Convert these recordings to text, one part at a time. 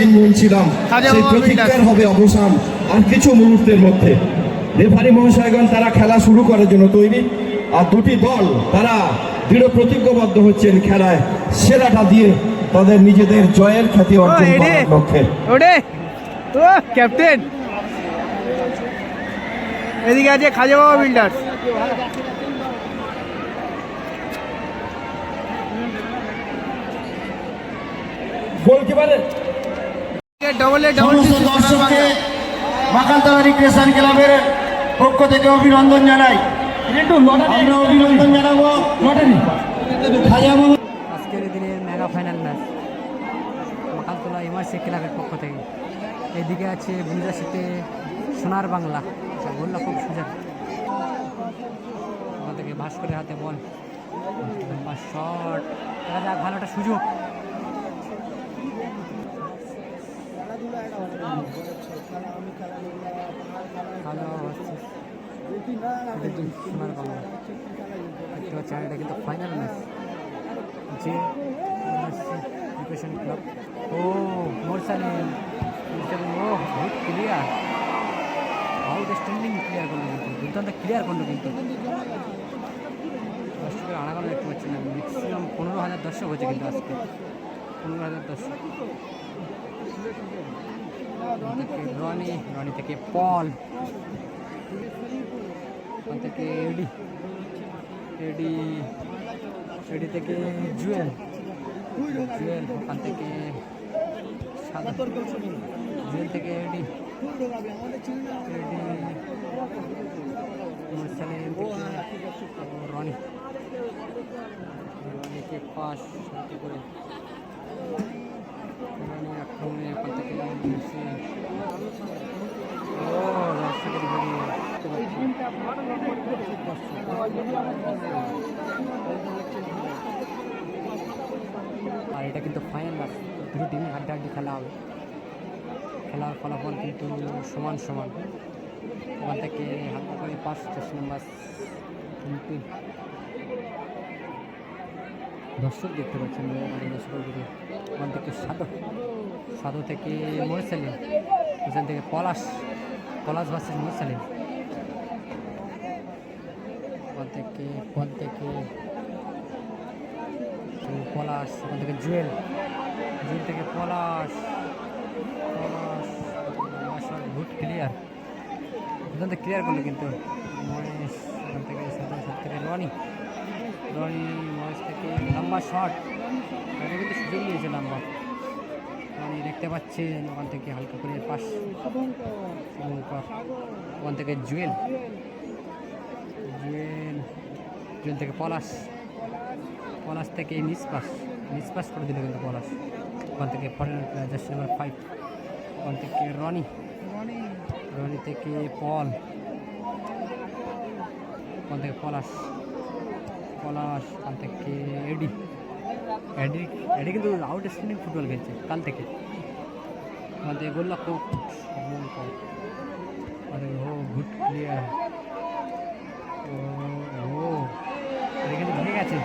বলছিলাম খাজা সেই প্রতিজ্ঞার হবে অবসান? আর কিছু মুহূর্তের মধ্যে। রেফারি মহাশয়গণ তারা খেলা শুরু করার জন্য তৈরি। আর দুটি দল তারা দৃঢ় প্রতিজ্ঞবদ্ধ হচ্ছেন খেলায়। সেরাটা দিয়ে তাদের নিজেদের জয়ের খ্যাতি অর্জন করার লক্ষ্যে। ওডে। ও ক্যাপ্টেন। এদিকে আছে খাজা বাবা বিল্ডার্স। গোলকিপারের ডবল এ ডবল দর্শককে মাকালতলা রিক্রেশন ক্লাবের পক্ষ থেকে অভিনন্দন জানাই। আমরা অভিনন্দন জানাব। আজকের দিনের mega final match Makaltala MRC ক্লাবের পক্ষ থেকে। এদিকে আছে বুনিদাসিতে সোনার বাংলা। আচ্ছা, বললা খুব সুযোগ ওখান থেকে ভাস্করের হাতে বল। শট। দেখা যাক ভালো একটা সুযোগ। ভালো হচ্ছে সোনার বাংলা দেখতে পাচ্ছেন এটা কিন্তু ফাইনাল ম্যাচ যে প্রিপারেশন ক্লাব ও মোরসালিম মোরসালিম ও বহুত ক্লিয়ার আউটস্ট্যান্ডিং ক্লিয়ার করল কিন্তু দুর্দান্ত ক্লিয়ার করল কিন্তু দর্শকের আনাগোনা দেখতে পাচ্ছি না ম্যাক্সিমাম পনেরো হাজার দর্শক হয়েছে কিন্তু আজকে পনেরো হাজার দর্শক রনি রনি থেকে পল থেকে এডি এডি এডি থেকে জুয়েল জুয়েল ওখান থেকে জুয়েল থেকে এডি রনি, রনিকে পাস করে। আর এটা কিন্তু ফাইনাল দুটো টিমই হাড্ডাহাড্ডি খেলা হবে। খেলার ফলাফল কিন্তু সমান সমান। ওখান থেকে হালকা করে পাঁচ দশ নম্বর কিন্তু দর্শক দেখতে পাচ্ছেন ওখান থেকে সাধু সাধু থেকে মরিসালিম ওখান থেকে পলাশ পলাশ ভার্সেস মরিসালিম ওখান থেকে ওখান থেকে পলাশ, ওখান থেকে জুয়েল জুয়েল থেকে পলাশ পলাশ গুড ক্লিয়ার দুর্দান্ত ক্লিয়ার করল কিন্তু মহেশ, ওখান থেকে সাথে সাথে রনি রনি মহেশ থেকে লম্বা শট এটা কিন্তু সুযোগ নিয়েছে লম্বা রনি দেখতে পাচ্ছেন ওখান থেকে হালকা করে পাশ ওখান থেকে জুয়েল। জুয়েল জুয়েল থেকে পলাশ। পলাশ থেকে নিষ্পাস। নিষ্পাস করে দিল কিন্তু পলাশ। ওখান থেকে ফরেনার ফাইভ ওখান থেকে রনি। রনি থেকে পল। ওখান থেকে পলাশ। পলাশ ওখান থেকে এডি। এডি এডি কিন্তু আউট স্ট্যান্ডিং ফুটবল খেলছে, কাল থেকে। থেকে গোল্লা খুব আরে ও গুড ক্লিয়ার ও ও। এটা কিন্তু ভেঙে গেছে।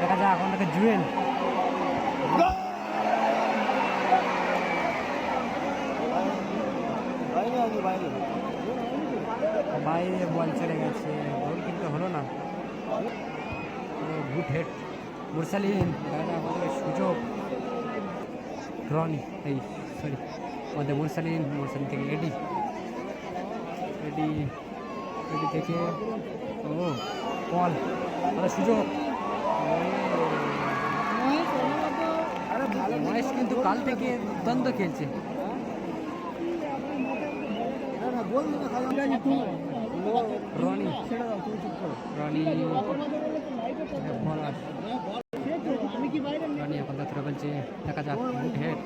দেখা যাক, এখন থেকে জুয়েল। বাইরে বল চলে গেছে। গোল কিন্তু হলো না। গুড হেড মুরসালিন সুযোগ রনি এই সরি আমাদের মুরসালিন মুরসালিন থেকে এডি এডি এডি থেকে ও পল আমাদের সুযোগ মহেশ কিন্তু কাল থেকে দুর্দান্ত খেলছে রনি রনি বলার। রনি এখন যাত্রা বলছে দেখা যাক গুড হেড।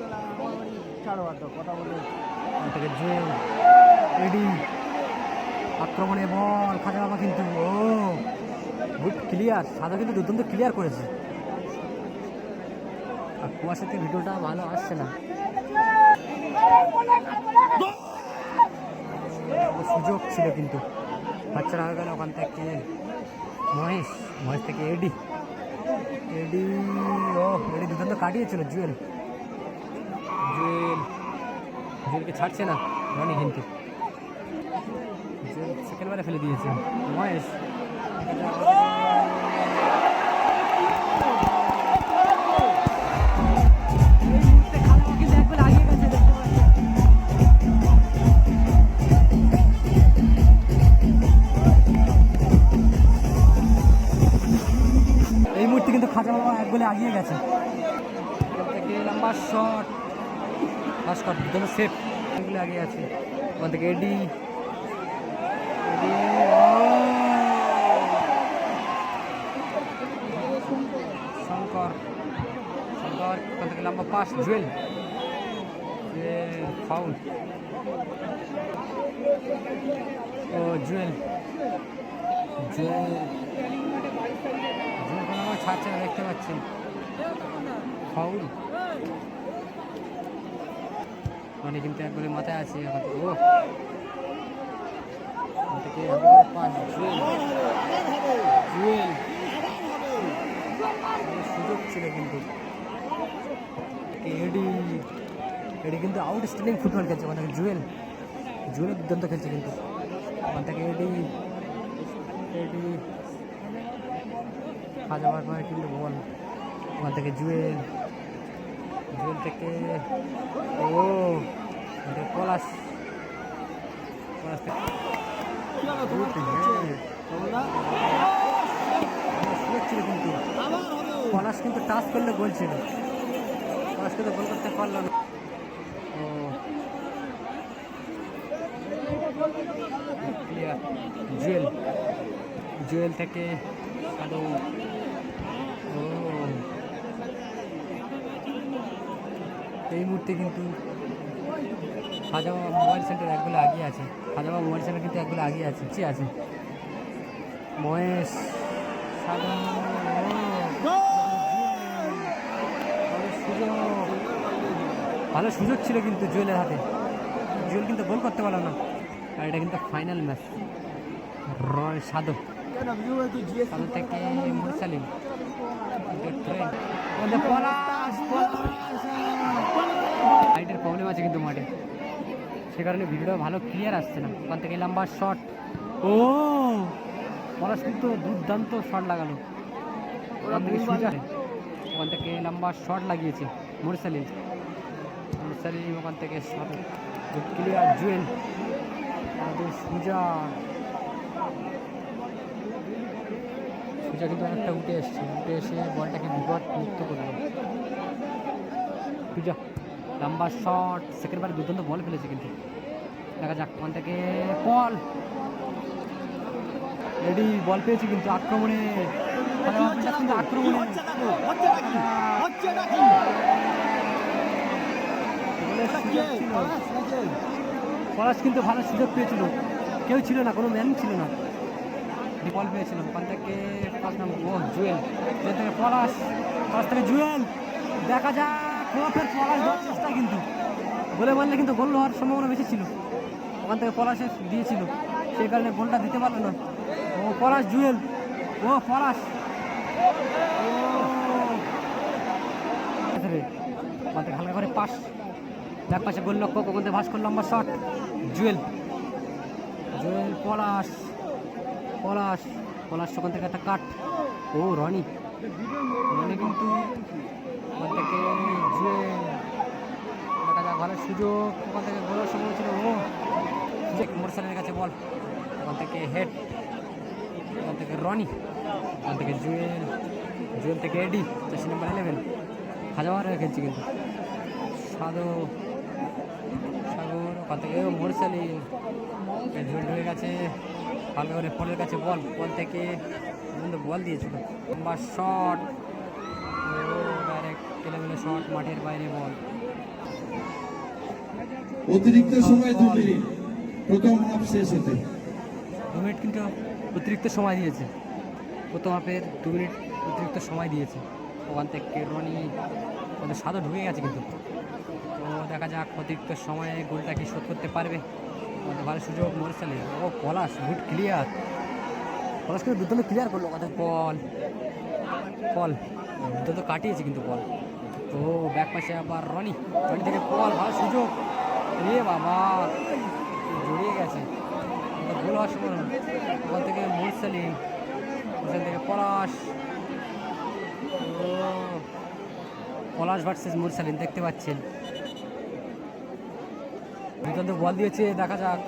ওখান থেকে জুয়েল এডি আক্রমণে বল খাজা বাবা কিন্তু ও গুড ক্লিয়ার সাদা কিন্তু দুর্দান্ত ক্লিয়ার করেছে। আর কুয়াশাতে ভিডিওটা ভালো আসছে না। সুযোগ ছিল কিন্তু। বাচ্চারা হয়ে গেল ওখান থেকে মহেশ মহেশ থেকে এডি এডি ও এডি দুর্দান্ত কাটিয়েছিল, জুয়েল। জুয়েল, জুয়েলকে ছাড়ছে না, রনি কিন্তু জুয়েল সেকেন্ড বারে ফেলে দিয়েছে। মহেশ ফার্স্ট শট দুটো সেফ এগুলো আগে আছে। ওখান থেকে এডি শঙ্কর। শঙ্কর ওখান থেকে লম্বা পাস জুয়েল। ফাউল ও, জুয়েল। জুয়েল। জুয়েল কোনো ছাড়ছে না, দেখতে পাচ্ছেন ফাউল মানে কিন্তু একবারে মাথায় আছে এখন ও সুযোগ ছিল কিন্তু। এডি এডি কিন্তু আউটস্ট্যান্ডিং ফুটবল খেলছে থেকে জুয়েল। জুয়েল দুর্দান্ত খেলছে কিন্তু। ওখান থেকে এডি এডি খাওয়া পরে কিন্তু বল। ওখান থেকে জুয়েল। জুয়েল থেকে, ও থেকে পলাশ। পলাশ থেকে। পলাশ কিন্তু টাচ করলে গোল ছিল। পলাশ কিন্তু গোল করতে পারল না। ও। জুয়েল। জুয়েল থেকে আরও ও এই মুহূর্তে কিন্তু খাজামা মোবাইল সেন্টার একগুলো আগিয়ে আছে। খাজামা মোবাইল সেন্টার কিন্তু একগুলো আগিয়ে আছে কি আছে? মহেশ ভালো সুযোগ ছিল কিন্তু জুয়েলের হাতে। জুয়েল কিন্তু গোল করতে পারল না। আর এটা কিন্তু ফাইনাল ম্যাচ। রয় সাধু সাধু থেকে মুরসালিম। লাইটের প্রবলেম আছে কিন্তু মাঠে। সে কারণে ভিডিওটা ভালো ক্লিয়ার আসছে না। ওখান থেকে লম্বা শট ও! পলাশ কিন্তু দুর্দান্ত শট লাগালো। ওখান থেকে সুজা ওখান থেকে লম্বা শট লাগিয়েছে মুরসালিম মুরসালিম ওখান থেকে শট ক্লিয়ার জুয়েল সুজা। সুজা কিন্তু অনেকটা উঠে এসছে। উঠে এসে বলটাকে বিপদ মুক্ত করল। সুজা। লম্বা শট সেকেন্ড বার দুর্দান্ত বল ফেলেছে কিন্তু। দেখা যাক ওখান থেকে বল রেডি বল পেয়েছে কিন্তু আক্রমণে। খেলোয়াড়টা কিন্তু আক্রমণে। পলাশ কিন্তু ভালো সুযোগ পেয়েছিল। কেউ ছিল না কোনো ম্যান ছিল না। বল পেয়েছিল। ওখান থেকে পাঁচ নম্বর ও জুয়েল। জুয়েল থেকে পলাশ। পলাশ থেকে জুয়েল। দেখা যাক। ও ফের পলাশ দেওয়ার চেষ্টা কিন্তু। বলে বললে কিন্তু গোল হওয়ার সম্ভাবনা বেশি ছিল। ওখান থেকে পলাশে দিয়েছিল। সেই কারণে গোলটা দিতে পারল না। ও পলাশ জুয়েল। ও পলাশ। ওখান থেকে হালকা করে পাস। ব্যাক পাশে গোল লক্ষ্য ওখান থেকে ভাস্কর লম্বা শট। জুয়েল। জুয়েল, পলাশ। পলাশ। পলাশ ওখান থেকে একটা কাট। ও রনি। রনি কিন্তু ওখান থেকে জুয়েল দেখা যাক ভালো সুযোগ, ওখান থেকে গোলের সময় ছিল ও। সুযোগ মোটরসাইকেলের কাছে বল। ওখান থেকে হেড, ওখান থেকে রনি, ওখান থেকে জুয়েল জুয়েল থেকে এডি, চারশি নাম্বার ইলেভেন হাজার খেলছি কিন্তু। সাধু, সাগর, ওখান থেকে মোরসালি জুয়েল ঢুকে গেছে। হালকা করে ফলের কাছে বল। বল থেকে বল দিয়েছিল। লম্বা শট কেলেমেলে শট মাঠের বাইরে বল। অতিরিক্ত সময় দু মিনিট। প্রথম হাফ শেষ হতে। দু মিনিট কিন্তু অতিরিক্ত সময় দিয়েছে। প্রথম হাফের দু মিনিট অতিরিক্ত সময় দিয়েছে। ওখান থেকে রনি ওদের সাদা ঢুকে গেছে কিন্তু। তো দেখা যাক অতিরিক্ত সময়ে গোলটা কি শোধ করতে পারবে। ওদের ভালো সুযোগ মরসালে ও পলাশ গুড ক্লিয়ার। পলাশ কিন্তু দুটো ক্লিয়ার করল ওদের বল। বল দুটো কাটিয়েছে কিন্তু বল তো ব্যাক পাশে আবার রনি। রনি থেকে বল ভালো সুযোগ। এ বাবা, জড়িয়ে গেছে। ভুল হওয়ার সময় ওখান থেকে মুরসালিম ওখান থেকে পলাশ। পলাশ ভার্সেস মুরসালিম দেখতে পাচ্ছেন। দুর্দান্ত বল দিয়েছে, দেখা যাক।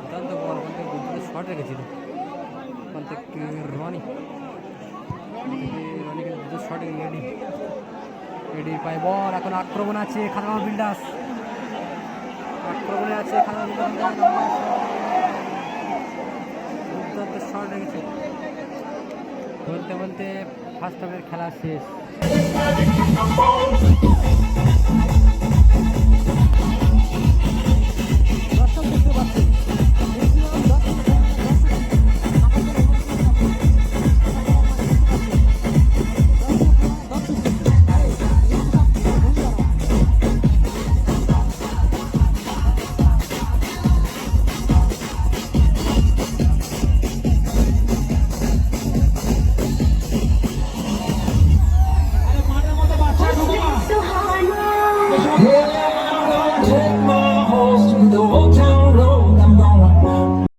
দুর্দান্ত বল দুর্দান্ত শট রেখেছিল। ওখান থেকে রনি। রনি কিন্তু শট রেডি রেডি পাই বল, এখন আক্রমণ আছে খানামা বিল্ডার্স। আক্রমণে আছে খানামা বিল্ডার্স। দুর্দান্ত শট রেখেছে। বলতে বলতে ফার্স্ট হাফের খেলা শেষ।